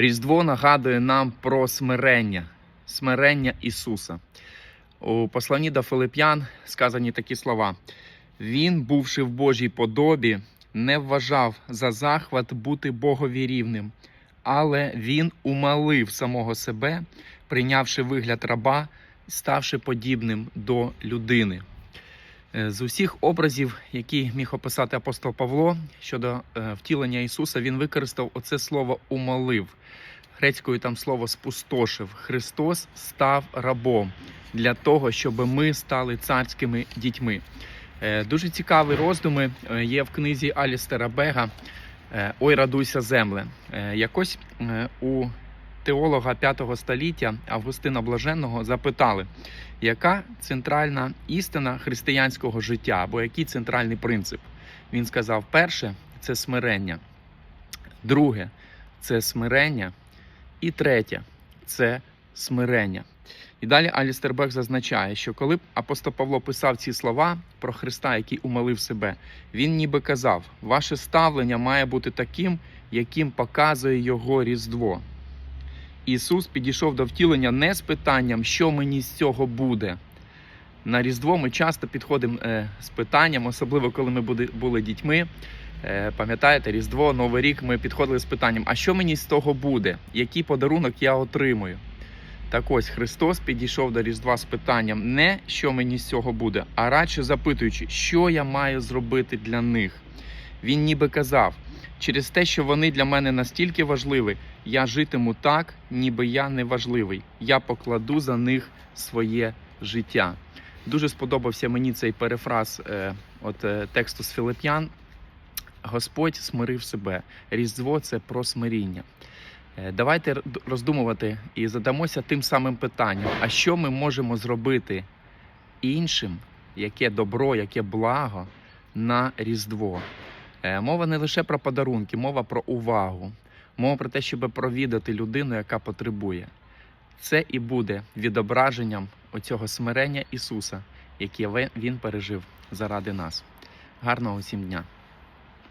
Різдво нагадує нам про смирення, смирення Ісуса. У посланні до Филип'ян сказані такі слова: Він, бувши в Божій подобі, не вважав за захват бути Богові рівним, але він умалив самого себе, прийнявши вигляд раба, ставши подібним до людини. Е, З усіх образів, які міг описати апостол Павло щодо е, втілення Ісуса, він використав оце слово умолив. Грецькою там слово спустошив. Христос став рабом для того, щоб ми стали царськими дітьми. Е, Дуже цікаві роздуми є в книзі Алістера Бега Ой, радуйся, земле. Якось у теолога 5 століття Августина Блаженного запитали, яка центральна істина християнського життя або який центральний принцип? Він сказав: перше це смирення, друге це смирення, і третє це смирення. І далі Алістер Бек зазначає, що коли б апостол Павло писав ці слова про Христа, який умолив себе, він ніби казав: ваше ставлення має бути таким, яким показує його Різдво. Ісус підійшов до втілення не з питанням, що мені з цього буде. На Різдво ми часто підходимо е, з питанням, особливо коли ми були, дітьми. Е, пам'ятаєте, Різдво, Новий рік ми підходили з питанням, а що мені з того буде? Який подарунок я отримую? Так ось Христос підійшов до Різдва з питанням не що мені з цього буде, а радше запитуючи, що я маю зробити для них. Він ніби казав, через те, що вони для мене настільки важливі, я житиму так, ніби я не важливий. Я покладу за них своє життя. Дуже сподобався мені цей перефраз е, от, е, тексту з Филип'ян. Господь смирив себе. Різдво це про смиріння. Е, Давайте роздумувати і задамося тим самим питанням: а що ми можемо зробити іншим, яке добро, яке благо на Різдво? Е, Мова не лише про подарунки, мова про увагу, мова про те, щоб провідати людину, яка потребує. Це і буде відображенням оцього смирення Ісуса, яке Він пережив заради нас. Гарного усім дня!